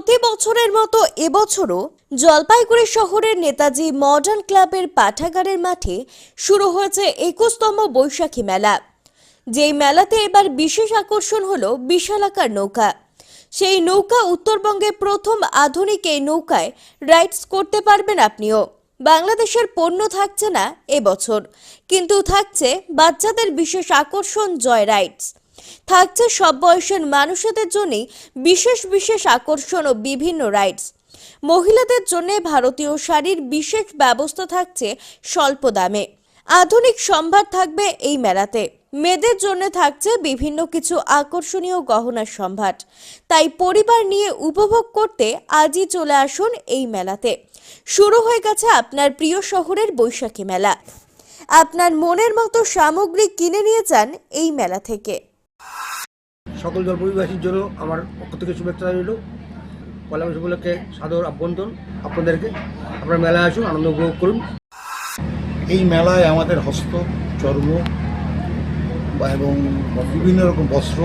প্রতি বছরের মতো এবছরও জলপাইগুড়ি শহরের নেতাজি মডার্ন ক্লাবের পাঠাগারের মাঠে শুরু হয়েছে একুশতম বৈশাখী মেলা। যেই মেলাতে এবার বিশেষ আকর্ষণ হলো বিশালাকার নৌকা। সেই নৌকা উত্তরবঙ্গে প্রথম আধুনিক এই নৌকায় রাইডস করতে পারবেন আপনিও। বাংলাদেশের পণ্য থাকছে না এবছর, কিন্তু থাকছে বাচ্চাদের বিশেষ আকর্ষণ জয় রাইডস। থাকছে সব বয়সের মানুষদের জন্যই বিশেষ বিশেষ আকর্ষণ ও বিভিন্ন রাইডস মহিলাদের জন্য ভারতীয় শাড়ির বিশেষ ব্যবস্থা থাকছে স্বল্প দামে। আধুনিক সম্ভার থাকবে এই মেলাতে। মেয়েদের জন্য থাকছে বিভিন্ন কিছু আকর্ষণীয় গহনার সম্ভার। তাই পরিবার নিয়ে উপভোগ করতে আজই চলে আসুন এই মেলাতে। শুরু হয়ে গেছে আপনার প্রিয় শহরের বৈশাখী মেলা। আপনার মনের মতো সামগ্রী কিনে নিয়ে যান এই মেলা থেকে। সকল জলপাইগুড়িবাসীর জন্য আমার পক্ষ থেকে শুভেচ্ছা রইল। পয়লা উপলক্ষে সাদর আভ্যন্তর আপনাদেরকে। আপনারা মেলায় আসুন, আনন্দ উপভোগ করুন। এই মেলায় আমাদের হস্ত, চর্ম এবং বিভিন্ন রকম বস্ত্র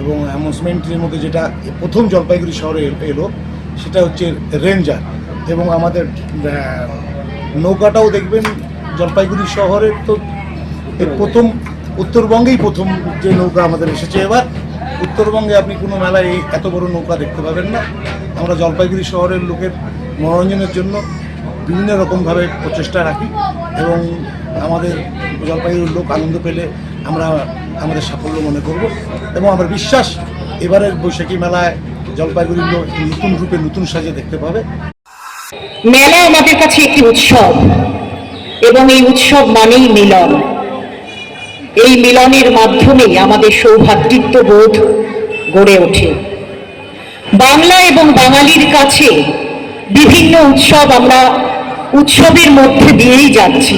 এবং অ্যামাউন্সমেন্টের মধ্যে যেটা প্রথম জলপাইগুড়ি শহরে এলো, সেটা হচ্ছে রেঞ্জার এবং আমাদের নৌকাটাও দেখবেন জলপাইগুড়ি শহরের তো প্রথম উত্তরবঙ্গেই প্রথম যে নৌকা আমাদের এসেছে এবার, উত্তরবঙ্গে আপনি কোনো মেলায় এই এত বড় নৌকা দেখতে পাবেন না। আমরা জলপাইগুড়ি শহরের লোকের মনোরঞ্জনের জন্য বিভিন্ন রকমভাবে প্রচেষ্টা রাখি এবং আমাদের জলপাইগুড়ির লোক আনন্দ পেলে আমরা আমাদের সাফল্য মনে করব এবং আমার বিশ্বাস এবারের বৈশাখী মেলায় জলপাইগুড়ির লোক নতুন রূপে নতুন সাজে দেখতে পাবে। মেলা আমাদের কাছে একটি উৎসব এবং এই উৎসব মানেই মিলন। এই মিলনের মাধ্যমেই আমাদের সৌভ্রাতৃত্ব বোধ গড়ে ওঠে। বাংলা এবং বাঙালির কাছে বিভিন্ন উৎসব আমরা উৎসবের মধ্যে দিয়েই যাচ্ছি।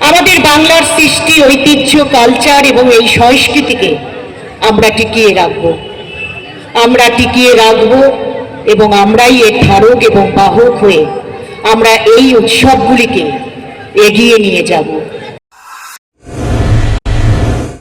আমাদের বাংলার সৃষ্টি, ঐতিহ্য, কালচার এবং এই সংস্কৃতিকে আমরা টিকিয়ে রাখব। আমরা টিকিয়ে রাখব এবং আমরাই এর ধারক এবং বাহক হয়ে আমরা এই উৎসবগুলিকে এগিয়ে নিয়ে যাব।